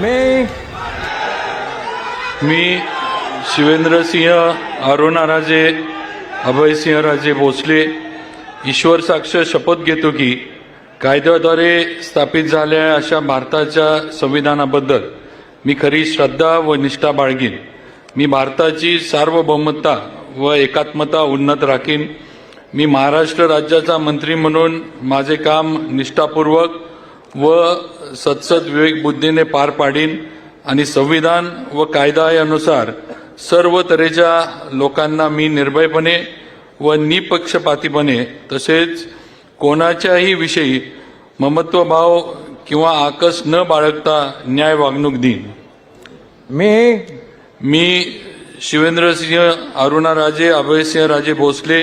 मी मी शिवेंद्रसिंह अरुणाराजे अभयसिंहराजे भोसले ईश्वर साक्ष शपथ घेतो की कायद्याद्वारे स्थापित झालेल्या अशा भारताच्या संविधानाबद्दल मी खरी श्रद्धा व निष्ठा बाळगीन. मी भारताची सार्वभौमता व एकात्मता उन्नत राखीन. मी महाराष्ट्र राज्याचा मंत्री म्हणून माझे काम निष्ठापूर्वक व सत्सद विवेक बुद्धीने पार पाडीन आणि संविधान व कायदा यानुसार सर्व तऱ्हेच्या लोकांना मी निर्भयपणे व निपक्षपातीपणे तसेच कोणाच्याही विषयी ममत्वभाव किंवा आकस न बाळगता न्याय वागणूक देईन. मी मी शिवेंद्रसिंह अरुणाराजे अभयसिंह राजे भोसले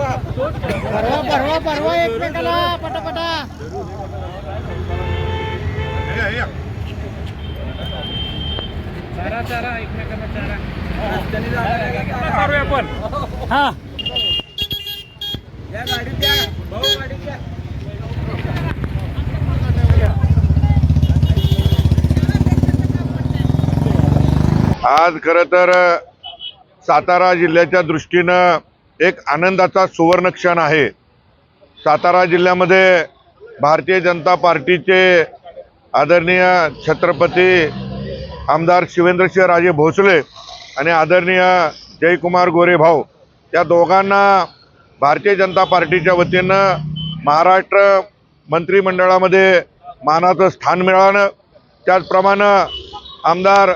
परवा परवा परवा एकमेकाला पटापटा हा या गाडीत द्या भाऊ गाडीत द्या आज खरं तर सातारा जिल्ह्याच्या दृष्टीनं एक आनंदाचा सुवर्ण क्षण आहे. सातारा जिल्ह्यामध्ये भारतीय जनता पार्टीचे आदरणीय छत्रपती आमदार शिवेंद्रसिंह राजे भोसले आणि आदरणीय जयकुमार गोरे भाऊ या दोघांना भारतीय जनता पार्टीच्या वतीनं महाराष्ट्र मंत्रिमंडळामध्ये मानाचं स्थान मिळालं. त्याचप्रमाणे आमदार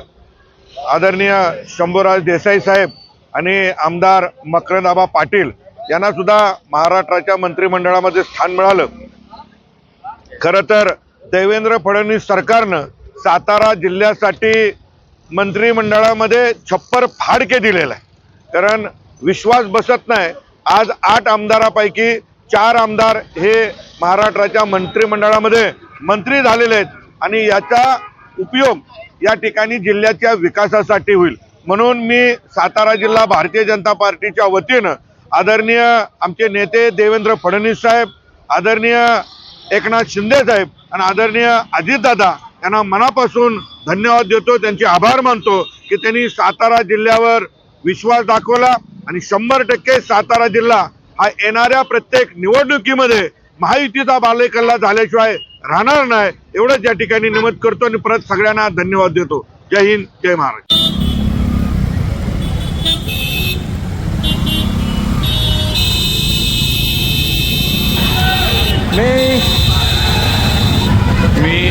आदरणीय शंभूराज देसाई साहेब आणि आमदार मकरंदाबा पाटील यांना सुद्धा महाराष्ट्राच्या मंत्रिमंडळामध्ये स्थान मिळालं. खरं तर देवेंद्र फडणवीस सरकारनं सातारा जिल्ह्यासाठी मंत्रिमंडळामध्ये छप्पर फाडके दिलेला आहे. कारण विश्वास बसत नाही. आज आठ आमदारापैकी चार आमदार हे महाराष्ट्राच्या मंत्रिमंडळामध्ये मंत्री झालेले आहेत. आणि याचा उपयोग या ठिकाणी जिल्ह्याच्या विकासासाठी होईल. म्हणून मी सातारा जिल्हा भारतीय जनता पार्टीच्या वतीनं आदरणीय आमचे नेते देवेंद्र फडणवीस साहेब आदरणीय एकनाथ शिंदे साहेब आणि आदरणीय अजितदादा यांना मनापासून धन्यवाद देतो त्यांचे आभार मानतो की त्यांनी सातारा जिल्ह्यावर विश्वास दाखवला आणि शंभर टक्के सातारा जिल्हा हा येणाऱ्या प्रत्येक निवडणुकीमध्ये महायुतीचा बालेकल्ला झाल्याशिवाय राहणार नाही एवढंच या ठिकाणी नमूद करतो आणि परत सगळ्यांना धन्यवाद देतो. जय हिंद जय महाराष्ट्र मी मी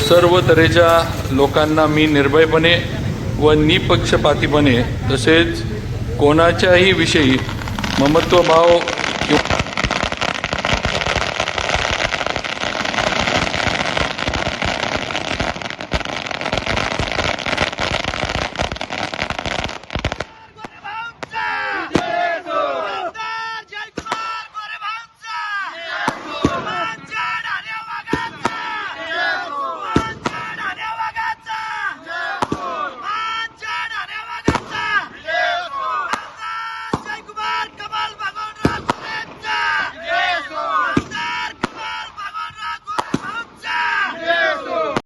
सर्व तऱ्हेच्या लोकांना मी निर्भयपणे व निपक्षपातीपणे तसेच कोणाच्याही विषयी ममत्वभाव किंवा